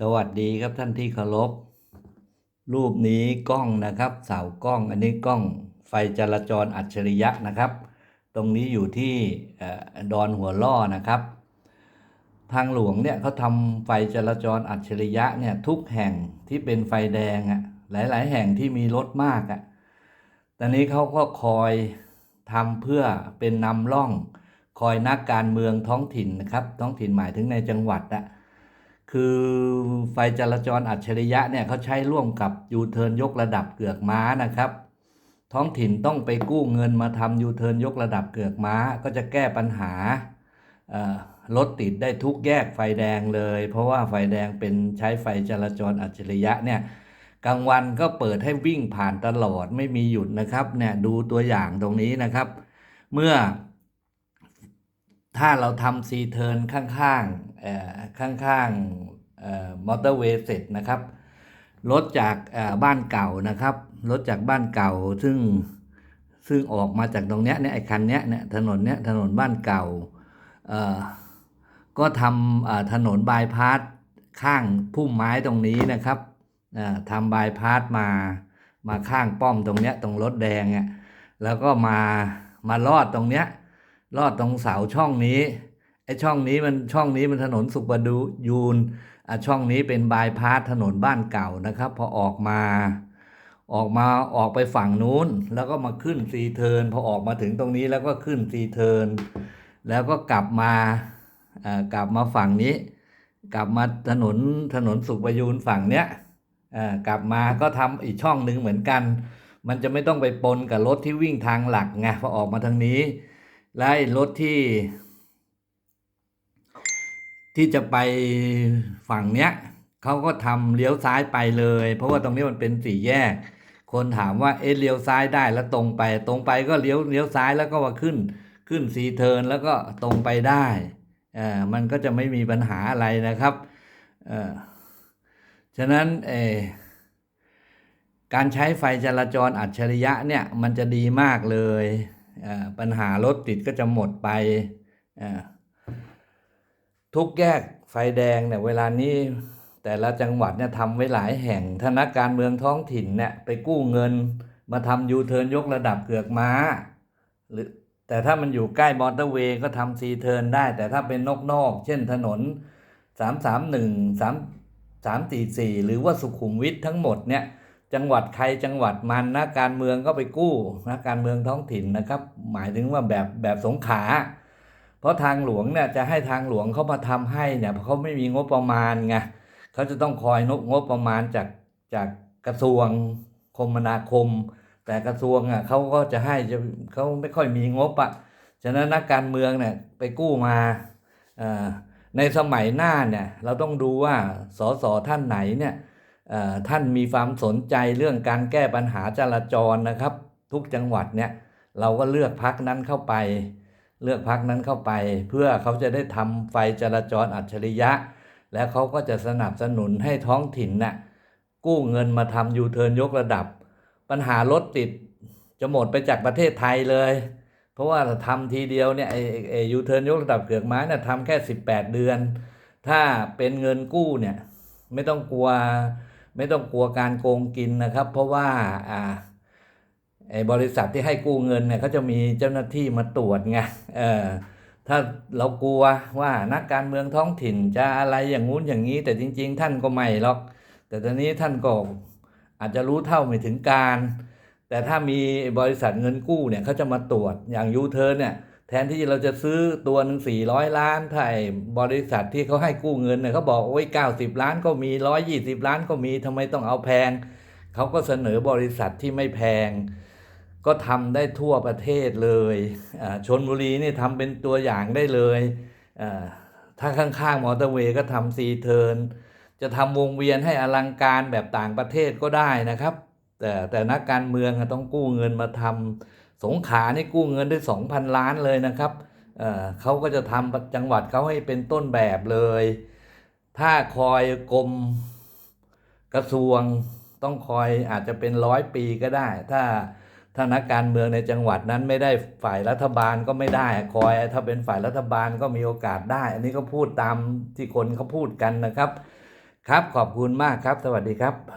สวัสดีครับท่านที่เคารพ รูปนี้กล้องนะครับ เสากล้อง อันนี้กล้องไฟจราจรอัจฉริยะนะครับ ตรงนี้อยู่ที่อดอนหัวล่อนะครับ ทางหลวงเนี่ยเขาทำไฟจราจรอัจฉริยะเนี่ยทุกแห่งที่เป็นไฟแดงอะ่ะหลาย ๆ แห่งที่มีรถมากอะ่ะตอนนี้เขาก็คอยทำเพื่อเป็นนำร่อง คอยนักการเมืองท้องถิ่นนะครับ ท้องถิ่นหมายถึงในจังหวัดอะ คือไฟจราจรอัจฉริยะเนี่ยเขาใช้ร่วมกับยูเทิร์นยกระดับเกือกม้านะครับ ท้องถิ่นต้องไปกู้เงินมาทำยูเทิร์นยกระดับเกือกม้า ก็จะแก้ปัญหารถติดได้ทุกแยกไฟแดงเลย เพราะว่าไฟแดงเป็นใช้ไฟจราจรอัจฉริยะเนี่ยกลางวันก็เปิดให้วิ่งผ่านตลอดไม่มีหยุดนะครับเนี่ยดูตัวอย่างตรงนี้นะครับ เมื่อ ถ้าเราทำซีเทิร์นข้างๆข้างๆมอเตอร์เวย์เสร็จนะครับรถจากบ้านเก่านะครับรถจากบ้านเก่าซึ่งซึ่งออกมาจากตรงเนี้ยเนี่ยไอ้คันเนี้ยเนี่ยถนนเนี้ยถนนบ้านเก่าก็ทำถนนบายพาสข้างพุ่มไม้ตรงนี้นะครับทำบายพาสมามาข้างป้อมตรงเนี้ยตรงรถแดงอะแล้วก็มามาลอดตรงเนี้ย ลอดตรงเสาช่องนี้ไอช่องนี้มันช่องนี้มันถนนสุขประดูยูนอะช่องนี้เป็นบายพาสถนนบ้านเก่านะครับ พอออกมา ออกมาออกไปฝั่งนู้น แล้วก็มาขึ้นซีเทิร์นพอออกมาถึงตรงนี้แล้วก็ขึ้นซีเทิร์นแล้วก็กลับมาอ่ากลับมาฝั่งนี้ กลับมาถนนถนนสุขประยูนฝั่งเนี้ยอ่ากลับมาก็ทำอีกช่องหนึ่งเหมือนกัน มันจะไม่ต้องไปปนกับรถที่วิ่งทางหลักไงพอออกมาทางนี้ และรถที่ ที่จะไปฝั่งเนี้ยเขาก็ทำเลี้ยวซ้ายไปเลย เพราะว่าตรงนี้มันเป็นสี่แยก คนถามว่าเอ๊ะเลี้ยวซ้ายได้แล้วตรงไป ตรงไปก็เลี้ยวเลี้ยวซ้ายแล้วก็ว่าขึ้น ขึ้นซีเทินแล้วก็ตรงไปได้เอ่ามันก็จะไม่มีปัญหาอะไรนะครับเอ่อฉะนั้นเออการใช้ไฟจราจรอัจฉริยะเนี่ยมันจะดีมากเลย ปัญหารถติดก็จะหมดไป ทุกแยกไฟแดงเนี่ยเวลานี้แต่ละจังหวัดเนี่ยทำไว้หลายแห่งถ้านัการเมืองท้องถิ่นเนี่ยไปกู้เงิน มาทำยูเทิร์นยกระดับเกือกม้า หรือแต่ถ้ามันอยู่ใกล้มอเตอร์เวย์ก็ทำซีเทิร์นได้ แต่ถ้าเป็นนอกนอกเช่นถนน 331 3 344 หรือว่าสุขุมวิททั้งหมดเนี่ย จังหวัดใครจังหวัดมันนักการเมืองก็ไปกู้นักการเมืองท้องถิ่นนะครับ หมายถึงว่าแบบแบบสงขา เพราะทางหลวงเนี่ยจะให้ทางหลวงเขามาทำให้เนี่ยเพราะเขาไม่มีงบประมาณไงเขาจะต้องคอยนกงบประมาณจากจากกระทรวงคมนาคม แต่กระทรวงอะเขาก็จะให้จะเขาไม่ค่อยมีงบอะฉะนั้นนักการเมืองเนี่ยไปกู้มาอ่าในสมัยหน้าเนี่ยเราต้องดูว่าสสท่านไหนเนี่ย ท่านมีความสนใจเรื่องการแก้ปัญหาจราจรนะครับ ทุกจังหวัดเนี่ยเราก็เลือกพักนั้นเข้าไป เลือกพักนั้นเข้าไป เพื่อเขาจะได้ทำไฟจราจรอัจฉริยะ แล้วเขาก็จะสนับสนุนให้ท้องถิ่นน่ะกู้เงินมาทำยูเทิร์นยกระดับ ปัญหารถติดจะหมดไปจากประเทศไทยเลย เพราะว่าทำทีเดียวเนี่ยไอ้ยูเทิร์นยกระดับเกือกไม้เนี่ยทำแค่ 18 เดือน ถ้าเป็นเงินกู้เนี่ยไม่ต้องกลัว ไม่ต้องกลัวการโกงกินนะครับ เพราะว่าอ่าไอ้บริษัทที่ให้กู้เงินเนี่ยเขาจะมีเจ้าหน้าที่มาตรวจไงเออถ้าเรากลัวว่านักการเมืองท้องถิ่นจะอะไรอย่างงู้นอย่างนี้ แต่จริง ๆ ท่านก็ไม่หรอก แต่ตอนนี้ท่านก็อาจจะรู้เท่าไม่ถึงการ แต่ถ้ามีบริษัทเงินกู้เนี่ยเขาจะมาตรวจอย่างยูเทิร์นเนี่ย แทนที่เราจะซื้อตัวหนึ่งสี่ร้อยล้านถ้าไอ้บริษัทที่เขาให้กู้เงินเนี่ยเขาบอกโอ้ยเก้าสิบล้านก็มีร้อยยี่สิบล้านก็มีทำไมต้องเอาแพง เขาก็เสนอบริษัทที่ไม่แพง ก็ทำได้ทั่วประเทศเลยชนบุรีนี่ทำเป็นตัวอย่างได้เลยถ้าข้างๆมอเตอร์เวย์ก็ทำซีเทิร์นจะทำวงเวียนให้อลังการแบบต่างประเทศก็ได้นะครับ แต่แต่นักการเมืองต้องกู้เงินมาทำ สงขานี่กู้เงินได้สองพันล้านเลยนะครับเเขาก็จะทำจังหวัดเขาให้เป็นต้นแบบเลย ถ้าคอยกรมกระทรวงต้องคอยอาจจะเป็นร้อยปีก็ได้ ถ้าถ้านักการเมืองในจังหวัดนั้นไม่ได้ฝ่ายรัฐบาลก็ไม่ได้ คอยถ้าเป็นฝ่ายรัฐบาลก็มีโอกาสได้ อันนี้ก็พูดตามที่คนเขาพูดกันนะครับ ครับขอบคุณมากครับ สวัสดีครับ